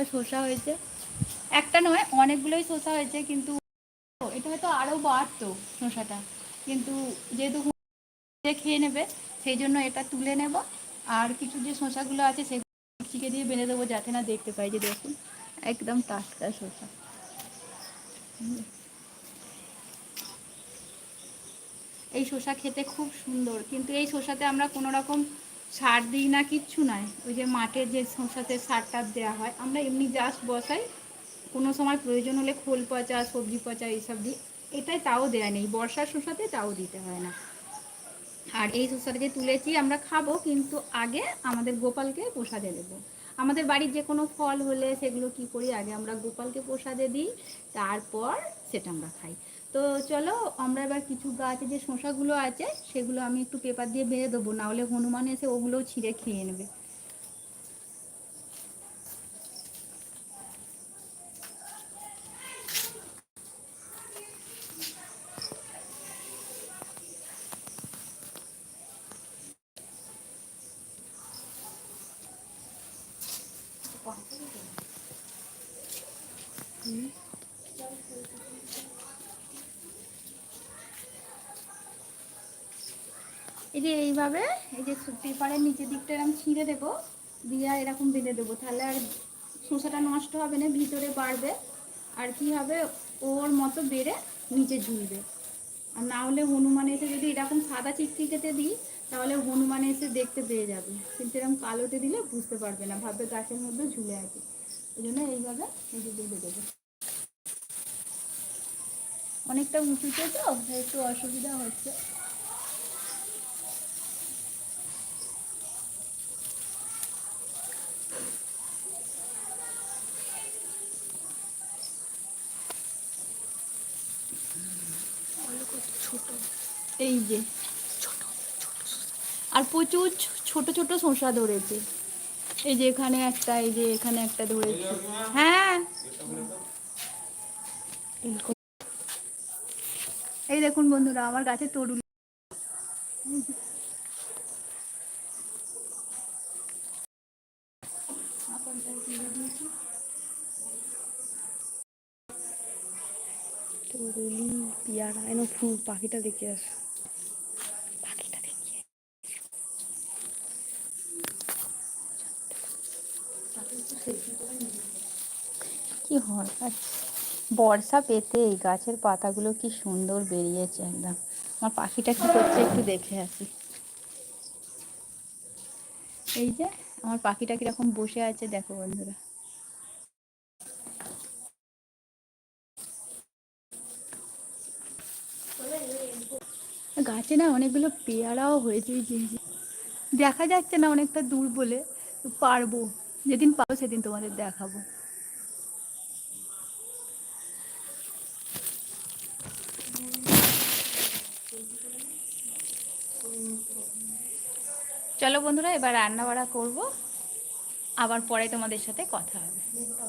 টাটকা শসা হয়েছে। একটা নয়, অনেকগুলোই শসা হয়েছে, কিন্তু এটা হয়তো আরও বাড়তো শসাটা। কিন্তু যেহেতু খেয়ে নেবে, সেই জন্য এটা তুলে নেব। আর কিছু যে শসাগুলো আছে, সেগুলো চিকে দিয়ে বেঁধে দেবো, যাতে না দেখতে পাই যে দেখুন, একদম টাটকা শসা। এই শসা খেতে খুব সুন্দর, কিন্তু এই শসাতে আমরা কোনো রকম সার দিই না কিচ্ছু নাই। ওই যে মাঠের যে শসাতে সারটা দেওয়া হয়, আমরা এমনি জাস্ট বসাই। কোনো সময় প্রয়োজন হলে খোল পচা, সবজি পচা, এইসব দিই। এটাই তাও দেওয়া নেই, বর্ষার শসাতে তাও দিতে হয় না। আর এই শসাটা যে তুলেছি আমরা খাব, কিন্তু আগে আমাদের গোপালকে প্রসাদে দেবো। আমাদের বাড়ির যে কোনো ফল হলে সেগুলো কি করি? আগে আমরা গোপালকে প্রসাদে দিই, তারপর সেটা আমরা খাই। তো চলো, আমরা এবার কিছু গাছে যে শসাগুলো আছে, সেগুলো আমি একটু পেপার দিয়ে বেঁধে দেবো, নাহলে হনুমান এসে ওগুলোও ছিঁড়ে খেয়ে নেবে। এই যে এইভাবে, এই যে পেপারের নিচের দিকটা এরকম ছিঁড়ে দেবো, দিয়ে এরকম বেঁধে দেবো। তাহলে আর শসাটা নষ্ট হবে না, ভিতরে বাড়বে। আর কি হবে? ওর মতো বেড়ে নিচে ঝুলবে। আর না হলে হনুমান এসে যদি এরকম সাদা চিকচিকেতে দিই, তাহলে হনুমান এসে দেখতে পেয়ে যাবে। কিন্তু এরকম কালোতে দিলে বুঝতে পারবে না, ভাববে গাছের মধ্যে ঝুলে আছে। ওই জন্য এইভাবে এই দিয়ে দেবো অনেকটা উঁচুতে তো, একটু অসুবিধা হচ্ছে। এই যে আর প্রচুর ছোট ছোট শসা ধরেছে। এই যে এখানে একটা, এই যে এখানে একটা ধরেছে। হ্যাঁ। এই দেখুন বন্ধুরা, আমার গাছে তরুল পিয়ারা। ফুল, পাখিটা দেখে কি হয়? বর্ষা পেতে এই গাছের পাতাগুলো কি সুন্দর বেরিয়েছে একদম। আমার পাখিটা কি করছে একটু দেখে আসি। এই যে, আমার পাখিটা কীরকম বসে আছে, দেখো বন্ধুরা। গাছে না অনেকগুলো পেয়ারাও হয়েছে এই যে। দেখা যাচ্ছে না অনেকটা দূর বলে পারব। যেদিন পাবো সেদিন তোমাদের দেখাবো। চলো বন্ধুরা, এবার রান্না বাড়া করব। আবার পরে তোমাদের সাথে কথা হবে।